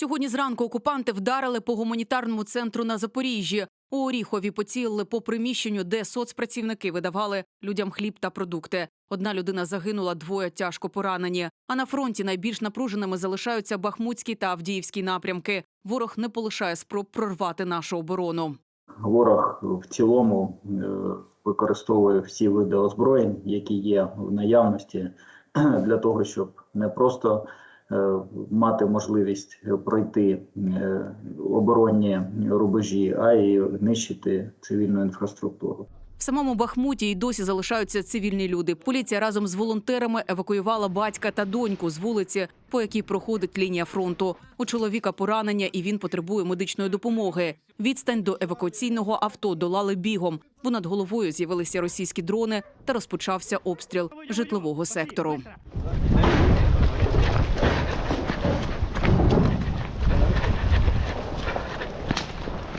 Сьогодні зранку окупанти вдарили по гуманітарному центру на Запоріжжі. У Оріхові поцілили по приміщенню, де соцпрацівники видавали людям хліб та продукти. Одна людина загинула, двоє тяжко поранені. А на фронті найбільш напруженими залишаються Бахмутський та Авдіївський напрямки. Ворог не полишає спроб прорвати нашу оборону. Ворог в цілому е, використовує всі види озброєнь, які є в наявності, для того, щоб не просто мати можливість пройти е, оборонні рубежі, а й нищити цивільну інфраструктуру. В самому Бахмуті й досі залишаються цивільні люди. Поліція разом з волонтерами евакуювала батька та доньку з вулиці, по якій проходить лінія фронту. У чоловіка поранення, і він потребує медичної допомоги. Відстань до евакуаційного авто долали бігом, бо над головою з'явилися російські дрони та розпочався обстріл житлового сектору.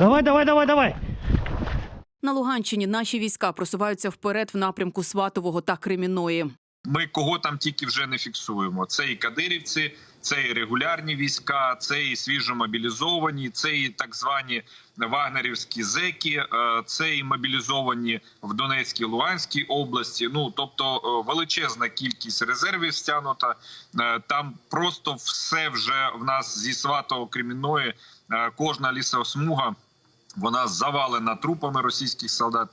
Давай, давай, давай, давай. На Луганщині наші війська просуваються вперед в напрямку Сватового та Кремінної. Ми кого там тільки вже не фіксуємо. Це і кадирівці, це і регулярні війська, це і свіжомобілізовані, це і так звані вагнерівські зеки, е, це і мобілізовані в Донецькій Луганській області. Ну тобто е, величезна кількість резервів стягнута. Е, Там просто все вже в нас зі сватого Кремінної, е, кожна лісосмуга. Вона завалена трупами російських солдат.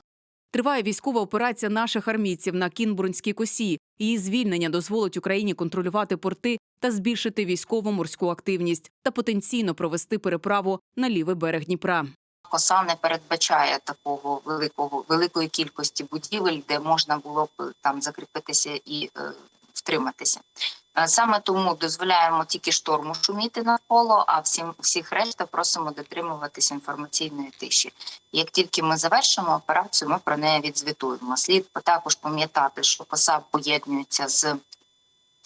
Триває військова операція наших армійців на Кінбурнській косі. Її звільнення дозволить Україні контролювати порти та збільшити військову морську активність та потенційно провести переправу на лівий берег Дніпра. коса не передбачає такого великого великої кількості будівель, де можна було б там закріпитися і е, втриматися. Е, Саме тому дозволяємо тільки шторму шуміти навколо, а всім всіх решта просимо дотримуватись інформаційної тиші. Як тільки ми завершимо операцію, ми про неї відзвітуємо. Слід також пам'ятати, що коса поєднується з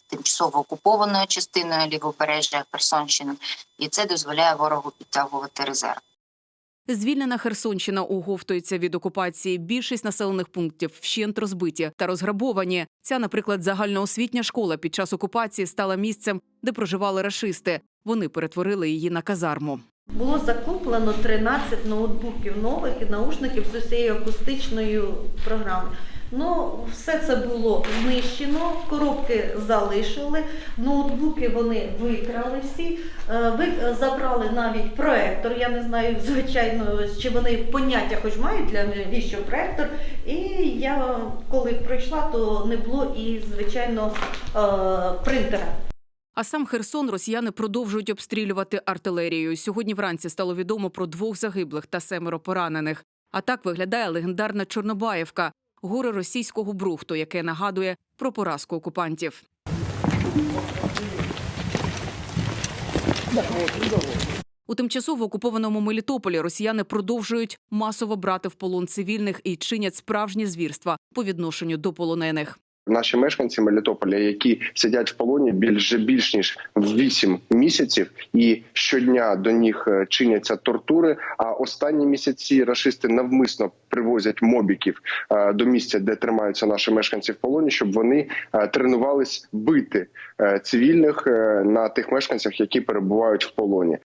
тимчасово окупованою частиною лівобережжя Херсонщини, і це дозволяє ворогу підтягувати резерв. Звільнена Херсонщина оговтується від окупації. Більшість населених пунктів вщент розбиті та розграбовані. Ця, наприклад, загальноосвітня школа під час окупації стала місцем, де проживали рашисти. Вони перетворили її на казарму. Було закуплено 13 ноутбуків нових і наушників з усією акустичною програмою. Ну, все це було знищено, коробки залишили, ноутбуки вони викрали всі, е, ви забрали навіть проектор. Я не знаю, звичайно, чи вони поняття хоч мають для навіщо проектор. І я коли пройшла, то не було і, звичайно, е, принтера. А сам Херсон росіяни продовжують обстрілювати артилерією. Сьогодні вранці стало відомо про двох загиблих та семеро поранених. А так виглядає легендарна Чорнобаївка, горе російського брухту, яке нагадує про поразку окупантів. У тимчасово окупованому Мелітополі росіяни продовжують масово брати в полон цивільних і чинять справжні звірства по відношенню до полонених. Наші мешканці Мелітополя, які сидять в полоні більше більш ніж в 8 місяців, і щодня до них е, чиняться тортури. А останні місяці рашисти навмисно привозять мобіків е, до місця, де тримаються наші мешканці в полоні, щоб вони е, тренувались бити цивільних на тих мешканцях, які перебувають в полоні.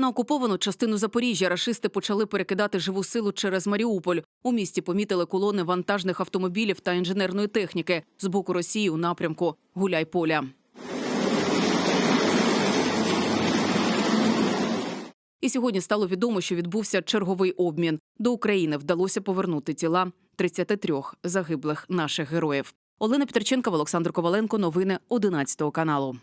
На окуповану частину Запоріжжя рашисти почали перекидати живу силу через Маріуполь. У місті помітили колони вантажних автомобілів та інженерної техніки з боку Росії у напрямку Гуляйполя. І сьогодні стало відомо, що відбувся черговий обмін. До України вдалося повернути тіла 33 загиблих наших героїв. Олена Петриченка, Олександр Коваленко. Новини 11 каналу.